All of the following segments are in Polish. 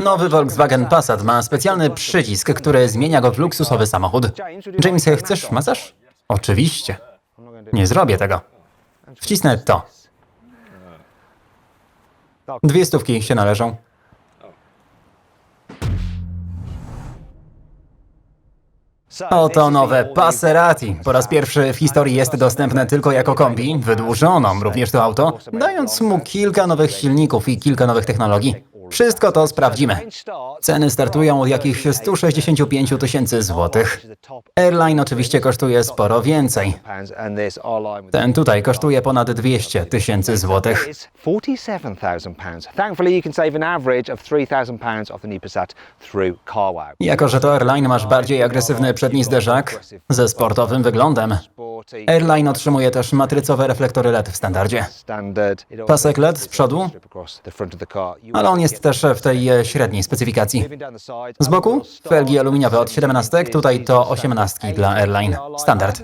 Nowy Volkswagen Passat ma specjalny przycisk, który zmienia go w luksusowy samochód. James, chcesz masaż? Oczywiście. Nie zrobię tego. Wcisnę to. Dwie stówki się należą. Oto nowe Passerati. Po raz pierwszy w historii jest dostępne tylko jako kombi. Wydłużono również to auto, dając mu kilka nowych silników i kilka nowych technologii. Wszystko to sprawdzimy. Ceny startują od jakichś 165 tysięcy złotych. Airline oczywiście kosztuje sporo więcej. Ten tutaj kosztuje ponad 200 tysięcy złotych. It's £47,000. Thankfully, you can save an average of £3,000 off the new Passat through CarWow. Jako, że to Airline masz bardziej agresywny przedni zderzak ze sportowym wyglądem. Airline otrzymuje też matrycowe reflektory LED w standardzie. Standard. Pasek LED z przodu, ale on jest też w tej e, średniej specyfikacji. Z boku felgi aluminiowe od 17, tutaj to 18 dla Airline. Standard.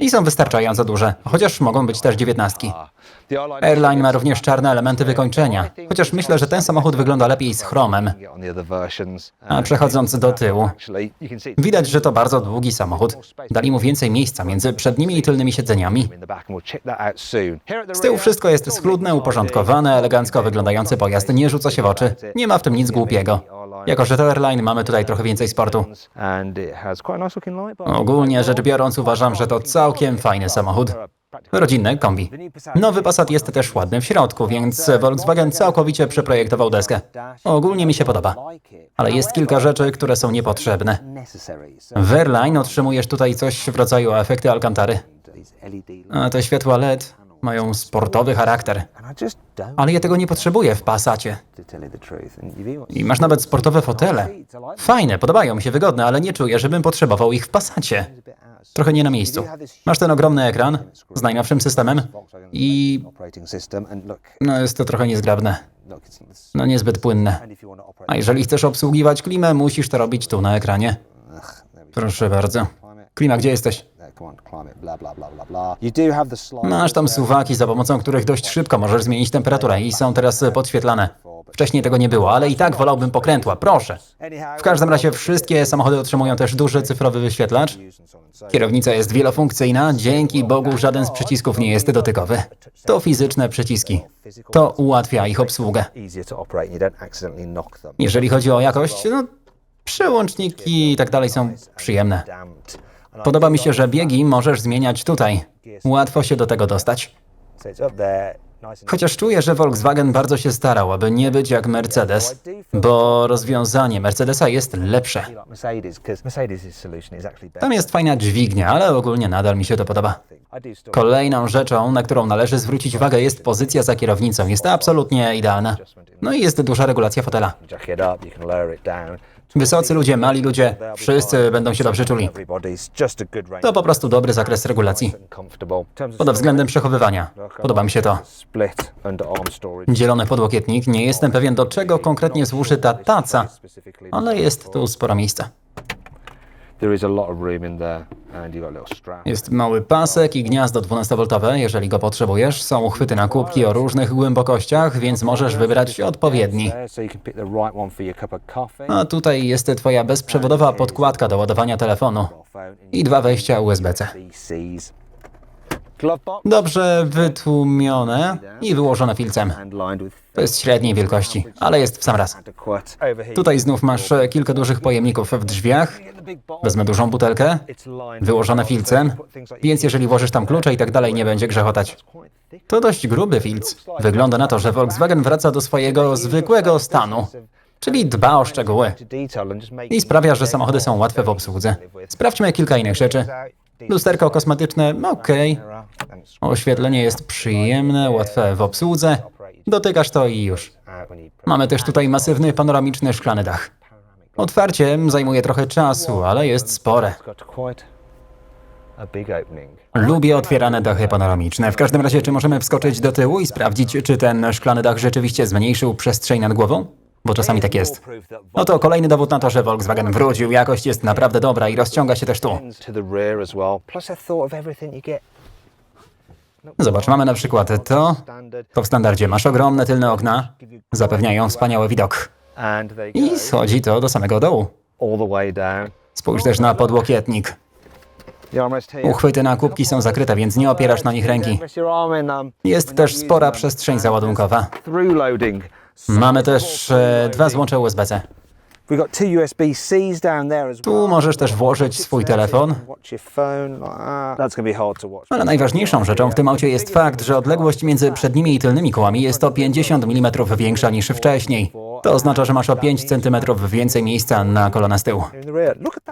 I są wystarczająco duże, chociaż mogą być też 19. The Airline ma również czarne elementy wykończenia, chociaż myślę, że ten samochód wygląda lepiej z chromem. A przechodząc do tyłu, widać, że to bardzo długi samochód. Dali mu więcej miejsca między przednimi i tylnymi siedzeniami. Z tyłu wszystko jest schludne, uporządkowane, elegancko wyglądający pojazd, nie rzuca się oczy. Nie ma w tym nic głupiego. Jako, że to Airline, mamy tutaj trochę więcej sportu. Ogólnie rzecz biorąc, uważam, że to całkiem fajny samochód. Rodzinne kombi. Nowy Passat jest też ładny w środku, więc Volkswagen całkowicie przeprojektował deskę. Ogólnie mi się podoba. Ale jest kilka rzeczy, które są niepotrzebne. W Airline otrzymujesz tutaj coś w rodzaju efekty Alcantary. A te światła LED mają sportowy charakter. Ale ja tego nie potrzebuję w Passacie. I masz nawet sportowe fotele. Fajne, podobają mi się, wygodne, ale nie czuję, żebym potrzebował ich w Passacie. Trochę nie na miejscu. Masz ten ogromny ekran z najnowszym systemem i no jest to trochę niezgrabne. No niezbyt płynne. A jeżeli chcesz obsługiwać klimę, musisz to robić tu na ekranie. Proszę bardzo. Klima, gdzie jesteś? Masz tam suwaki, za pomocą których dość szybko możesz zmienić temperaturę i są teraz podświetlane. Wcześniej tego nie było, ale i tak wolałbym pokrętła, proszę. W każdym razie wszystkie samochody otrzymują też duży cyfrowy wyświetlacz. Kierownica jest wielofunkcyjna, dzięki Bogu żaden z przycisków nie jest dotykowy. To fizyczne przyciski. To ułatwia ich obsługę. Jeżeli chodzi o jakość, no przełączniki i tak dalej są przyjemne. Podoba mi się, że biegi możesz zmieniać tutaj. Łatwo się do tego dostać. Chociaż czuję, że Volkswagen bardzo się starał, aby nie być jak Mercedes, bo rozwiązanie Mercedesa jest lepsze. Tam jest fajna dźwignia, ale ogólnie nadal mi się to podoba. Kolejną rzeczą, na którą należy zwrócić uwagę, jest pozycja za kierownicą. Jest absolutnie idealna. No i jest duża regulacja fotela. Wysocy ludzie, mali ludzie, wszyscy będą się dobrze czuli. To po prostu dobry zakres regulacji. Pod względem przechowywania. Podoba mi się to. Dzielony podłokietnik. Nie jestem pewien, do czego konkretnie służy ta taca, ale jest tu sporo miejsca. Jest mały pasek i gniazdo 12V, jeżeli go potrzebujesz. Są uchwyty na kubki o różnych głębokościach, więc możesz wybrać odpowiedni. A tutaj jest twoja bezprzewodowa podkładka do ładowania telefonu i dwa wejścia USB-C. Dobrze wytłumione i wyłożone filcem. To jest średniej wielkości, ale jest w sam raz. Tutaj znów masz kilka dużych pojemników w drzwiach. Wezmę dużą butelkę, wyłożone filcem, więc jeżeli włożysz tam klucze i tak dalej, nie będzie grzechotać. To dość gruby filc. Wygląda na to, że Volkswagen wraca do swojego zwykłego stanu, czyli dba o szczegóły i sprawia, że samochody są łatwe w obsłudze. Sprawdźmy kilka innych rzeczy. Lusterko kosmetyczne, okej. Oświetlenie jest przyjemne, łatwe w obsłudze. Dotykasz to i już. Mamy też tutaj masywny panoramiczny szklany dach. Otwarcie zajmuje trochę czasu, ale jest spore. Lubię otwierane dachy panoramiczne. W każdym razie, czy możemy wskoczyć do tyłu i sprawdzić, czy ten szklany dach rzeczywiście zmniejszył przestrzeń nad głową? Bo czasami tak jest. Oto kolejny dowód na to, że Volkswagen wrócił. Jakość jest naprawdę dobra i rozciąga się też tu. To. Zobacz, mamy na przykład to. To w standardzie masz ogromne tylne okna. Zapewniają wspaniały widok. I schodzi to do samego dołu. Spójrz też na podłokietnik. Uchwyty na kubki są zakryte, więc nie opierasz na nich ręki. Jest też spora przestrzeń załadunkowa. Mamy też e, dwa złącze USB-C. Tu możesz też włożyć swój telefon. Ale najważniejszą rzeczą w tym aucie jest fakt, że odległość między przednimi i tylnymi kołami jest o 50 mm większa niż wcześniej. To oznacza, że masz o 5 cm więcej miejsca na kolana z tyłu.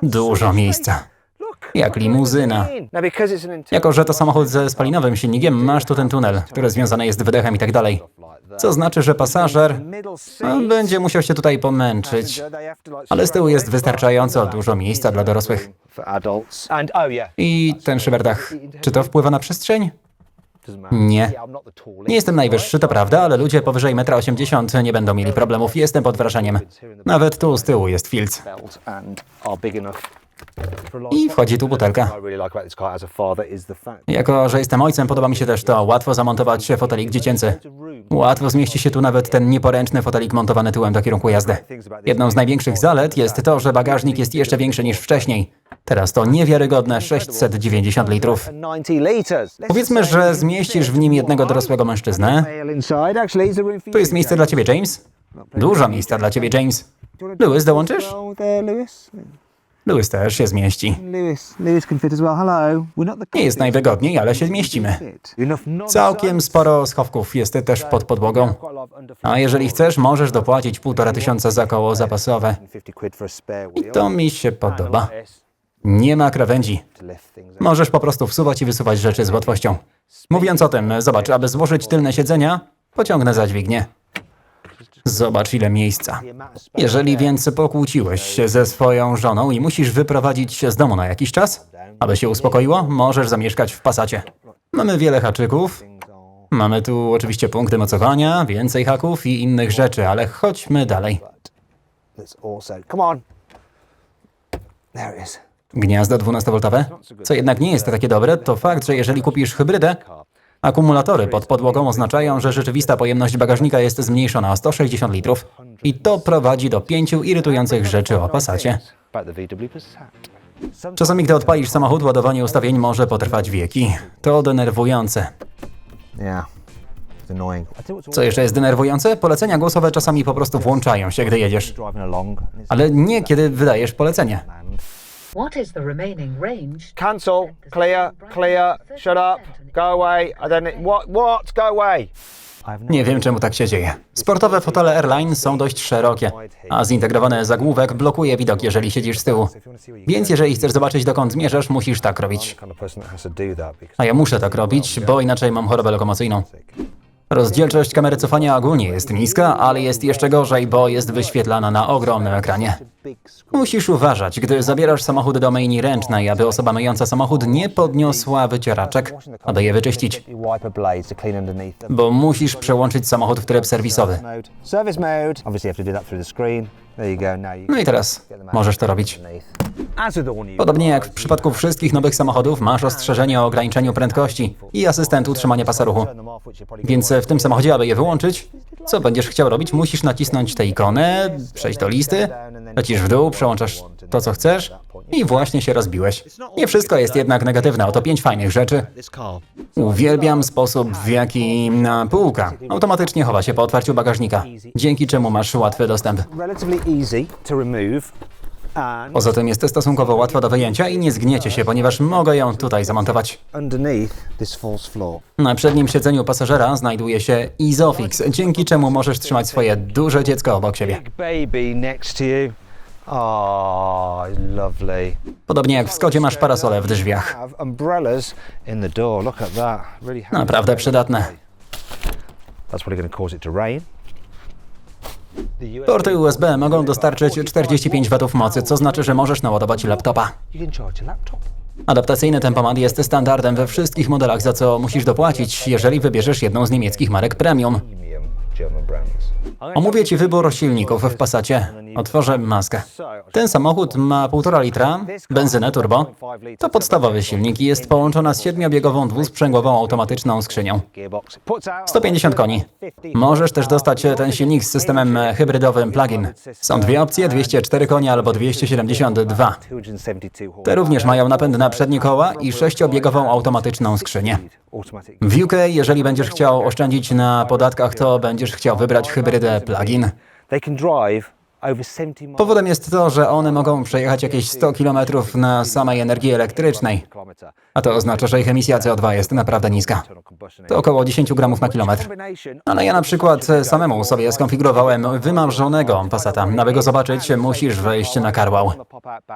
Dużo miejsca. Look. Jak limuzyna. Jako, że to samochód ze spalinowym silnikiem, masz tu ten tunel, który związany jest wydechem i tak dalej. Co znaczy, że pasażer będzie musiał się tutaj pomęczyć. Ale z tyłu jest wystarczająco dużo miejsca dla dorosłych. I ten szyberdach. Czy to wpływa na przestrzeń? Nie. Nie jestem najwyższy, to prawda, ale ludzie powyżej 1,80 m nie będą mieli problemów. Jestem pod wrażeniem. Nawet tu z tyłu jest filc. I wchodzi tu butelka. Jako, że jestem ojcem, podoba mi się też to łatwo zamontować fotelik dziecięcy. Łatwo zmieści się tu nawet ten nieporęczny fotelik montowany tyłem do kierunku jazdy. Jedną z największych zalet jest to, że bagażnik jest jeszcze większy niż wcześniej. Teraz to niewiarygodne 690 litrów. 90 liters. Powiedzmy, że zmieścisz w nim jednego dorosłego mężczyznę. Tu jest miejsce dla ciebie, James. Dużo miejsca dla ciebie, James. Lewis, dołączysz? Lewis. Też się zmieści. Nie jest najwygodniej, ale się zmieścimy. Całkiem sporo schowków jest też pod podłogą. A jeżeli chcesz, możesz dopłacić półtora tysiąca za koło zapasowe. 50 quid for a spare wheel. To mi się podoba. Nie ma krawędzi. Możesz po prostu wsuwać i wysuwać rzeczy z łatwością. Mówiąc o tym, zobacz, aby złożyć tylne siedzenia, pociągnę za dźwignię. Zobacz ile miejsca. Jeżeli więc pokłóciłeś się ze swoją żoną i musisz wyprowadzić się z domu na jakiś czas, aby się uspokoiło, możesz zamieszkać w pasacie. Mamy wiele haczyków. Mamy tu oczywiście punkty mocowania, więcej haków i innych rzeczy, ale chodźmy dalej. Gniazdo 12V? Co jednak nie jest takie dobre, to fakt, że jeżeli kupisz hybrydę, akumulatory pod podłogą oznaczają, że rzeczywista pojemność bagażnika jest zmniejszona o 160 litrów. I to prowadzi do pięciu irytujących rzeczy o Passat. Czasami, gdy odpalisz samochód, ładowanie ustawień może potrwać wieki. To denerwujące. Co jeszcze jest denerwujące? Polecenia głosowe czasami po prostu włączają się, gdy jedziesz. Ale nie kiedy wydajesz polecenie. What is the remaining range? Cancel. Clear. Clear. Shut up. Go away. I don't. need- What? What? Go away. Nie wiem, czemu tak się dzieje. Sportowe fotele Airline są dość szerokie, a zintegrowany zagłówek blokuje widok, jeżeli siedzisz z tyłu. Więc jeżeli chcesz zobaczyć, dokąd zmierzasz, musisz tak robić. A ja muszę tak robić, bo inaczej mam chorobę lokomocyjną. Rozdzielczość kamery cofania ogólnie jest niska, ale jest jeszcze gorzej, bo jest wyświetlana na ogromnym ekranie. Musisz uważać, gdy zabierasz samochód do myjni ręcznej, aby osoba myjąca samochód nie podniosła wycieraczek, aby je wyczyścić, bo musisz przełączyć samochód w tryb serwisowy. No i teraz możesz to robić. Podobnie jak w przypadku wszystkich nowych samochodów, masz ostrzeżenie o ograniczeniu prędkości i asystent utrzymania pasa ruchu. Więc w tym samochodzie, aby je wyłączyć, co będziesz chciał robić, musisz nacisnąć tę ikonę, przejść do listy, lecisz w dół, przełączasz to, co chcesz i właśnie się rozbiłeś. Nie wszystko jest jednak negatywne, oto pięć fajnych rzeczy. Uwielbiam sposób, w jaki na półka automatycznie chowa się po otwarciu bagażnika, dzięki czemu masz łatwy dostęp. And Poza tym jest stosunkowo łatwa do wyjęcia i nie zgniecie się, ponieważ mogę ją tutaj zamontować. Na przednim siedzeniu pasażera znajduje się Isofix, dzięki czemu możesz trzymać swoje duże dziecko obok siebie. Podobnie jak w Skodzie masz parasole w drzwiach. Naprawdę przydatne. That's probably going to cause it to rain. Porty USB mogą dostarczyć 45 W mocy, co znaczy, że możesz naładować laptopa. Adaptacyjny tempomat jest standardem we wszystkich modelach, za co musisz dopłacić, jeżeli wybierzesz jedną z niemieckich marek premium. Omówię Ci wybór silników w Passacie. Otworzę maskę. Ten samochód ma 1,5 litra, benzynę turbo. To podstawowy silnik i jest połączona z siedmiobiegową dwusprzęgłową automatyczną skrzynią. 150 koni. Możesz też dostać ten silnik z systemem hybrydowym plug-in. Są dwie opcje, 204 konie albo 272. Te również mają napęd na przednie koła i sześciobiegową automatyczną skrzynię. W UK, jeżeli będziesz chciał oszczędzić na podatkach, to będziesz chciał wybrać hybrydę plug-in. Powodem jest to, że one mogą przejechać jakieś 100 km na samej energii elektrycznej, a to oznacza, że ich emisja CO2 jest naprawdę niska. To około 10 gramów na kilometr. Ale ja na przykład samemu sobie skonfigurowałem wymarzonego Passata. Aby go zobaczyć, musisz wejść na CarWow.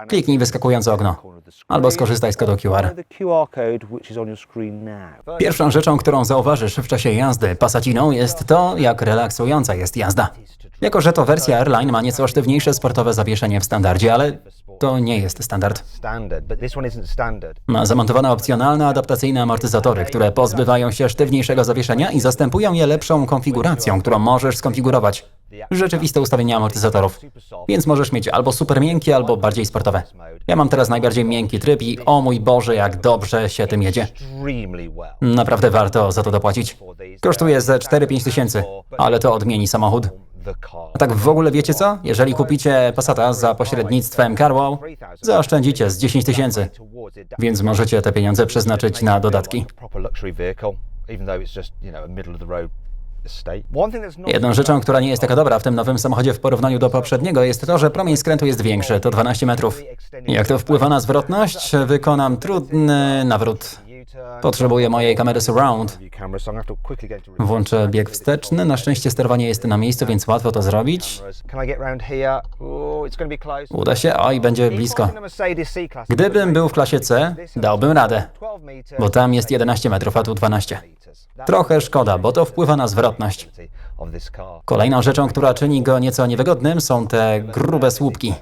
Kliknij wyskakujące okno. Albo skorzystaj z kodu QR. Pierwszą rzeczą, którą zauważysz w czasie jazdy Passatiną jest to, jak relaksująca jest jazda. Jako, że to wersja Airline ma nieco sztywniejsze sportowe zawieszenie w standardzie, ale to nie jest standard. Ma zamontowane opcjonalne adaptacyjne amortyzatory, które pozbywają się sztywniejszego zawieszenia i zastępują je lepszą konfiguracją, którą możesz skonfigurować. Rzeczywiste ustawienia amortyzatorów. Więc możesz mieć albo super miękkie, albo bardziej sportowe. Ja mam teraz najbardziej miękki tryb i o mój Boże, jak dobrze się tym jedzie. Naprawdę warto za to dopłacić. Kosztuje ze 4-5 tysięcy, ale to odmieni samochód. A tak w ogóle wiecie co? Jeżeli kupicie Passata za pośrednictwem CarWow, zaoszczędzicie z 10 tysięcy, więc możecie te pieniądze przeznaczyć na dodatki. Jedną rzeczą, która nie jest taka dobra w tym nowym samochodzie w porównaniu do poprzedniego jest to, że promień skrętu jest większy, to 12 metrów. Jak to wpływa na zwrotność? Wykonam trudny nawrót. Potrzebuję mojej kamery surround. Włączę bieg wsteczny. Na szczęście sterowanie jest na miejscu, więc łatwo to zrobić. Uda się, oj, będzie blisko. Gdybym był w klasie C, dałbym radę, bo tam jest 11 metrów, a tu 12. Trochę szkoda, bo to wpływa na zwrotność. Kolejną rzeczą, która czyni go nieco niewygodnym, są te grube słupki.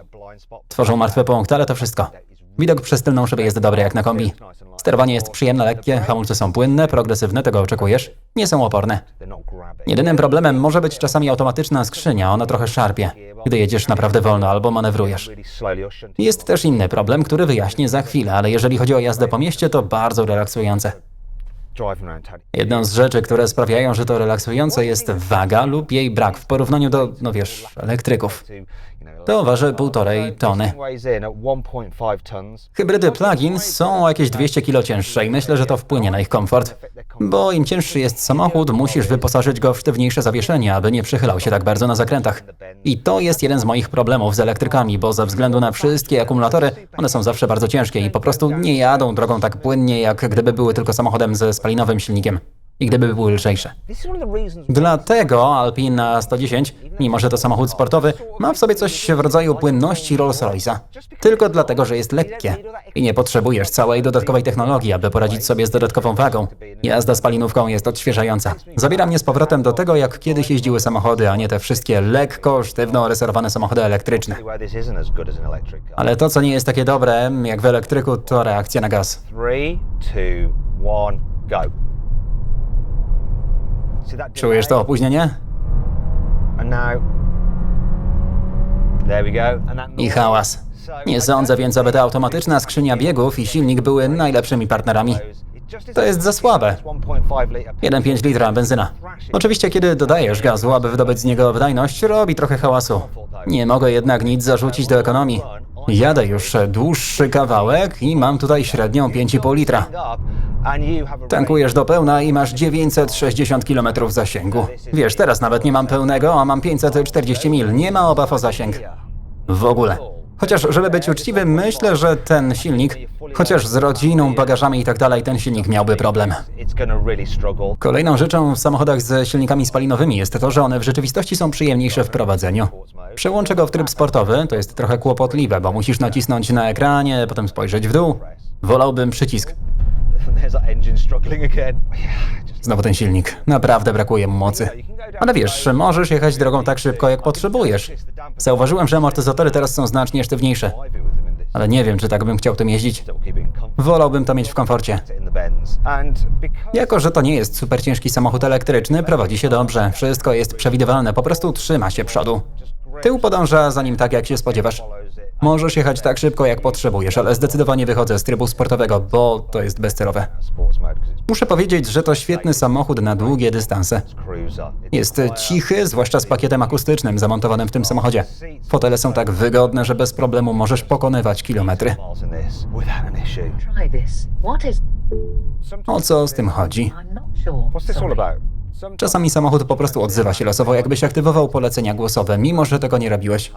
Tworzą martwy punkt, ale to wszystko. Widok przez tylną szybę jest dobry jak na kombi. Sterowanie jest przyjemne, lekkie, hamulce są płynne, progresywne, tego oczekujesz. Nie są oporne. Jedynym problemem może być czasami automatyczna skrzynia, ona trochę szarpie, gdy jedziesz naprawdę wolno albo manewrujesz. Jest też inny problem, który wyjaśnię za chwilę, ale jeżeli chodzi o jazdę po mieście, to bardzo relaksujące. Jedną z rzeczy, które sprawiają, że to relaksujące jest waga lub jej brak w porównaniu do, no wiesz, elektryków. To waży półtorej tony. Hybrydy plug-in są o jakieś 200 kg cięższe i myślę, że to wpłynie na ich komfort. Bo im cięższy jest samochód, musisz wyposażyć go w sztywniejsze zawieszenie, aby nie przychylał się tak bardzo na zakrętach. I to jest jeden z moich problemów z elektrykami, bo ze względu na wszystkie akumulatory, one są zawsze bardzo ciężkie i po prostu nie jadą drogą tak płynnie, jak gdyby były tylko samochodem ze spalinowym silnikiem. I gdyby były lżejsze. Dlatego Alpina 110, mimo że to samochód sportowy, ma w sobie coś w rodzaju płynności Rolls-Royce'a. Tylko dlatego, że jest lekkie. I nie potrzebujesz całej dodatkowej technologii, aby poradzić sobie z dodatkową wagą. Jazda spalinówką jest odświeżająca. Zabiera mnie z powrotem do tego, jak kiedyś jeździły samochody, a nie te wszystkie lekko, sztywno reserowane samochody elektryczne. Ale to, co nie jest takie dobre, jak w elektryku, to reakcja na gaz. 3, 2, 1, go. Czujesz to opóźnienie? I hałas. Nie sądzę więc, aby ta automatyczna skrzynia biegów i silnik były najlepszymi partnerami. To jest za słabe. 1,5 litra benzyna. Oczywiście, kiedy dodajesz gazu, aby wydobyć z niego wydajność, robi trochę hałasu. Nie mogę jednak nic zarzucić do ekonomii. Jadę już dłuższy kawałek i mam tutaj średnią 5,5 litra. Tankujesz do pełna i masz 960 km zasięgu. Wiesz, teraz nawet nie mam pełnego, a mam 540 mil. Nie ma obaw o zasięg. W ogóle. Chociaż, żeby być uczciwym, myślę, że ten silnik, chociaż z rodziną, bagażami i tak dalej, ten silnik miałby problem. Kolejną rzeczą w samochodach ze silnikami spalinowymi jest to, że one w rzeczywistości są przyjemniejsze w prowadzeniu. Przełączę go w tryb sportowy, to jest trochę kłopotliwe, bo musisz nacisnąć na ekranie, potem spojrzeć w dół. Wolałbym przycisk. Znowu ten silnik. Naprawdę brakuje mu mocy. Ale wiesz, możesz jechać drogą tak szybko, jak potrzebujesz. Zauważyłem, że amortyzatory teraz są znacznie sztywniejsze. Ale nie wiem, czy tak bym chciał tym jeździć. Wolałbym to mieć w komforcie. Jako, że to nie jest super ciężki samochód elektryczny, prowadzi się dobrze. Wszystko jest przewidywalne, po prostu trzyma się przodu. Tył podąża za nim tak, jak się spodziewasz. Możesz jechać tak szybko, jak potrzebujesz, ale zdecydowanie wychodzę z trybu sportowego, bo to jest bezcelowe. Muszę powiedzieć, że to świetny samochód na długie dystanse. Jest cichy, zwłaszcza z pakietem akustycznym zamontowanym w tym samochodzie. Fotele są tak wygodne, że bez problemu możesz pokonywać kilometry. O co z tym chodzi? Czasami samochód po prostu odzywa się losowo, jakbyś aktywował polecenia głosowe, mimo że tego nie robiłeś.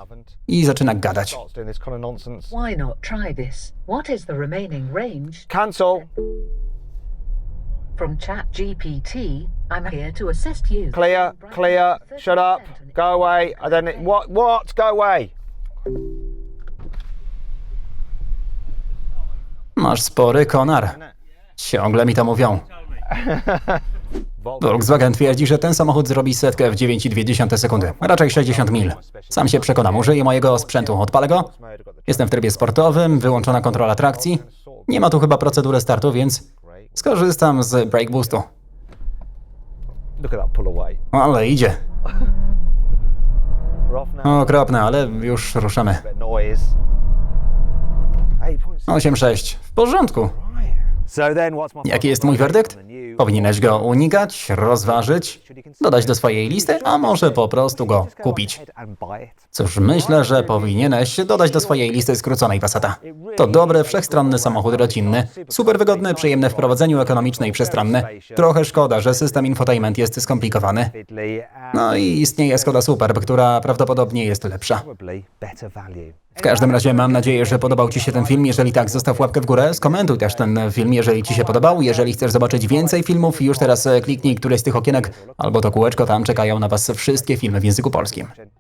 I zaczyna gadać. Starts doing this kind of nonsense. Why not try this? What is the remaining range Cancel. from ChatGPT? I'm here to assist you. Clear. Clear. Shut up. Go away. I don't. need- What? What? Go away. Masz spory konar. Ciągle mi to mówią. Volkswagen twierdzi, że ten samochód zrobi setkę w 9,2 sekundy, raczej 60 mil. Sam się przekonam, użyję mojego sprzętu, odpalę go. Jestem w trybie sportowym, wyłączona kontrola trakcji. Nie ma tu chyba procedury startu, więc skorzystam z brake boostu. Away. Ale idzie. Okropne, ale już ruszamy. Bit of noise. 8.6. 8,6. W porządku. Jaki jest mój werdykt? Powinieneś go unikać, rozważyć, dodać do swojej listy, a może po prostu go kupić. Cóż, myślę, że powinieneś dodać do swojej listy skróconej Passata. To dobry, wszechstronny samochód rodzinny, super wygodny, przyjemny w prowadzeniu, ekonomiczny i przestronny. Trochę szkoda, że system infotainment jest skomplikowany. No i istnieje Skoda Superb, która prawdopodobnie jest lepsza. W każdym razie mam nadzieję, że podobał Ci się ten film. Jeżeli tak, zostaw łapkę w górę, skomentuj też ten film, jeżeli Ci się podobał. Jeżeli chcesz zobaczyć więcej filmów, już teraz e, kliknij któreś z tych okienek, albo to kółeczko, tam czekają na Was wszystkie filmy w języku polskim.